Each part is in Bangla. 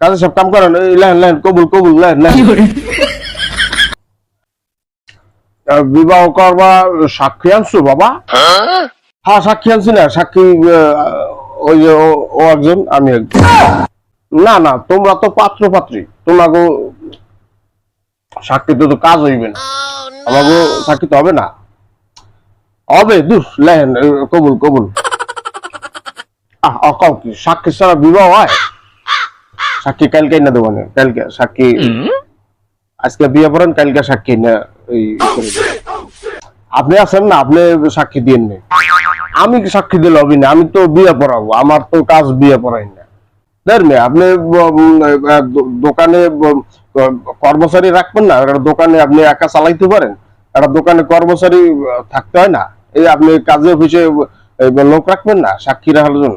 কাজে সব কাম করেন লেন লেন কবুল কবুল লেন লেন। বিবাহ করবা সাক্ষী আনছো বাবা? হ্যাঁ সাক্ষী আনছি না সাক্ষী ওই যে ও- একজন আমি একজন। না না তোমরা তো পাত্র পাত্রী তোমাকে সাক্ষী তো কাজ হইবে না। আমাকে সাক্ষী তো হবে না। হবে দুস লেন কবুল কবুল। আহ কি সাক্ষী ছাড়া বিবাহ হয়? সাক্ষী কালকে না দেবো না কালকে সাক্ষী। আজকে বিয়ে করেন কালকে সাক্ষী না করে। দেব। আপনি আছেন না আপনি সাক্ষী দিয়েন না আমি কি সাক্ষী দিলে হবে না? আমি তো বিয়ে পড়াবো আমার তো কাজ বিয়ে পড়াই না। আপনি দোকানে কর্মচারী রাখবেন না একটা দোকানে আপনি একা চালাইতে পারেন একটা দোকানে কর্মচারী থাকতে হয় না। এই আপনি কাজে অফিসে লোক রাখবেন না সাক্ষী রাখার জন্য।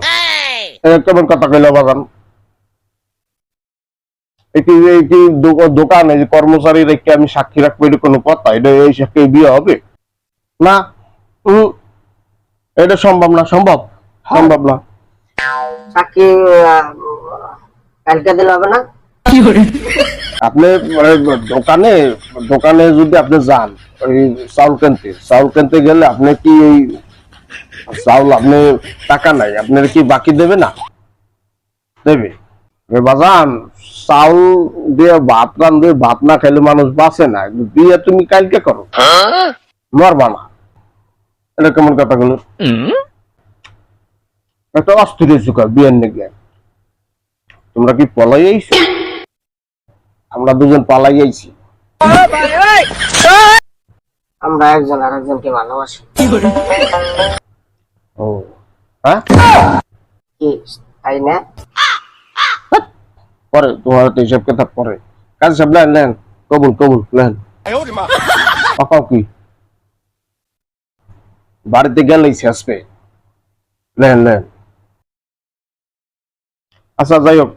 কেমন কথা কইল বাগান এটি এই কি দো- দোকানে যে কর্মচারী রেখে আমি সাক্ষী রাখব এটা কোনো কথা? এটা এই সাক্ষী বিয়ে হবে? না। এটা সম্ভব না সম্ভব? সম্ভব না। সাক্ষী কালকে দিলে হবে না? আপনি মানে দোকানে দোকানে যদি আপনি যান ওই চাউল কিনতে চাউল কিনতে গেলে আপনি কি এই চাউল আপনি টাকা নাই? আপনার কি বাকি দেবে না? দেবে। বাজান চাউল দিয়ে ভাত ভাত না খেলে মানুষ বাঁচে না। বিয়ে তুমি কালকে করো। মরবা না। এটা কেমন কথাগুলো একটা অস্থির চুকা বিয়ের নাকি তোমরা কি পলাই আইছো? আমরা দুজন পালাই আইছি। আমরা একজন আর একজনকে ভালোবাসি ও হ্যাঁ? কি তাই না? পরে তোমার তো হিসাব কথা পরে। কাজ সব লেন লেন কবুল কবুল লেন। পাপাও কি? বাড়িতে গেলেই শেষ পে লেন লেন। আচ্ছা যাই হোক।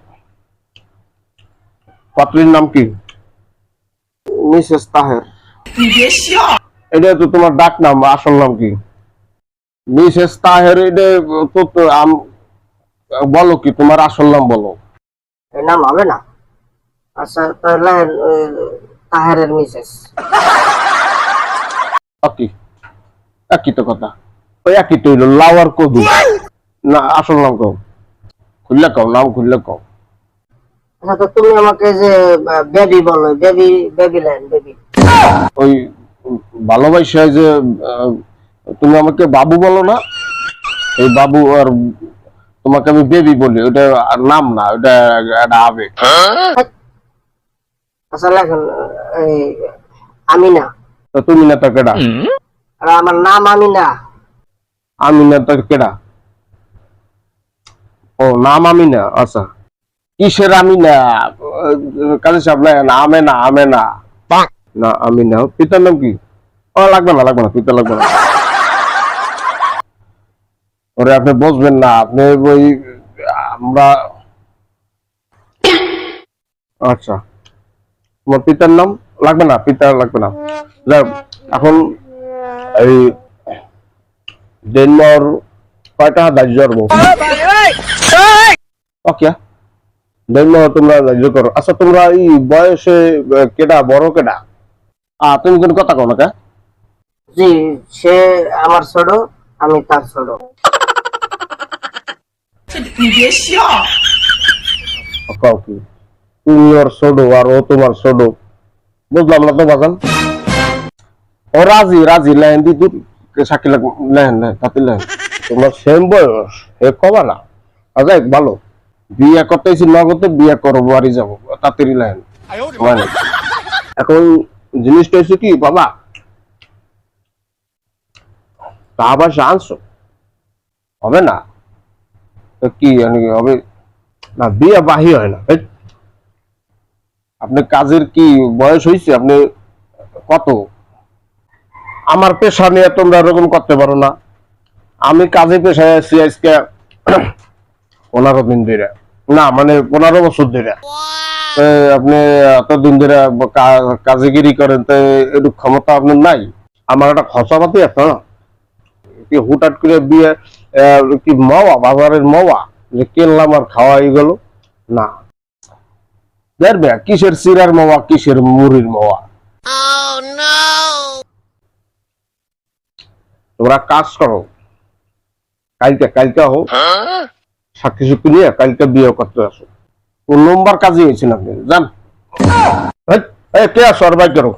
পাত্রীর নাম কি? মিসেস তাহের। এটা তো তোমার ডাক নাম আসল নাম কি? মিসেস তাহের এটা তো তো আম- বলো কি তোমার আসল নাম বলো। এর নাম হবে না। আচ্ছা তাহলে তাহেরের মিসেস। একই একই তো কথা। ওই একই তো হইল লাউ আর কদু। না আসল নাম কও। খুললে কও নাম খুললে কও। আচ্ছা তো তুমি আমাকে যে বেবি বলো বেবি বেবি লাইন বেবি। ওই ভালোবাসা যে তুমি আমাকে বাবু বলো না? এই বাবু আর তোমাকে আমি বেবি বলি ওটা আর নাম না ওটা একটা আবেগ। আমিনা। তো তুমি না তো কেডা? আমার নাম আমিনা। আমি না তো কেডা? ও নাম আমি না আচ্ছা। কিসের আমি না কাজে সাহেব না আমে না আমে না না আমি না পিতার নাম কি? ও লাগবে না লাগবে না পিতা লাগবে না। ওরে আপনি বুঝবেন না, আপনি ওই, আমরা আচ্ছা তোমার পিতার নাম লাগবে না পিতা লাগবে না। এখন এই ডেনমার কয়টা দাহ্য ওকে, ডেনমার তোমরা দাহ্য করো। আচ্ছা তোমরা এই বয়সে কেডা, বড় কেডা? আহ তুমি কোন কথা কো না কে? জি, সে আমার ছোট, আমি তার ছোট। কও কি তুমি ওর ছোট আর ও তোমার ছোট বুঝলাম না তো বাজান ও রাজি রাজি লেন দি তুই সাক্ষী লাগ লেন লেন তাতে লেন তোমার সেম বয়স হে কবা না ভালো বিয়ে করতেছি নগদে বিয়ে করো বাড়ি যাব তাড়াতাড়ি লেন মানে এখন জিনিসটা হচ্ছে কি বাবা তা আবার হবে না তো কি হবে? না বিয়ে বাহি হয় না। এই, আপনি কাজের কি বয়স হয়েছে আপনি কত? আমার পেশা নিয়ে তোমরা এরকম করতে পারো না। আমি কাজে পেশায় আছি আজকে পনেরো দিন ধরে। না মানে পনেরো বছর ধরে। আপনি এতদিন ধরে কাজেগিরি করেন তো একটু ক্ষমতা আপনার নাই? আমার একটা খসাপাতি আছে না কি হুটাট করে বিয়ে কি মাওয়া বাজারের মাওয়া যে কিনলাম আর খাওয়া হয়ে গেল? না। দেখবে কিসের সিরার মাওয়া কিসের মুড়ির মাওয়া তোমরা কাজ করো। কালকে কালকে হোক সাক্ষী সুক্ষী নিয়ে কালকে বিয়ে করতে আসো। কোন নম্বর কাজে হয়েছে নাকি? জান। এই কে আসো আর করো।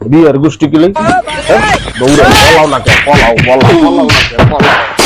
বিয়ের গোষ্ঠী কিলে দৌড়ে পলাও না কে পলাও পলাও পলাও না পলাও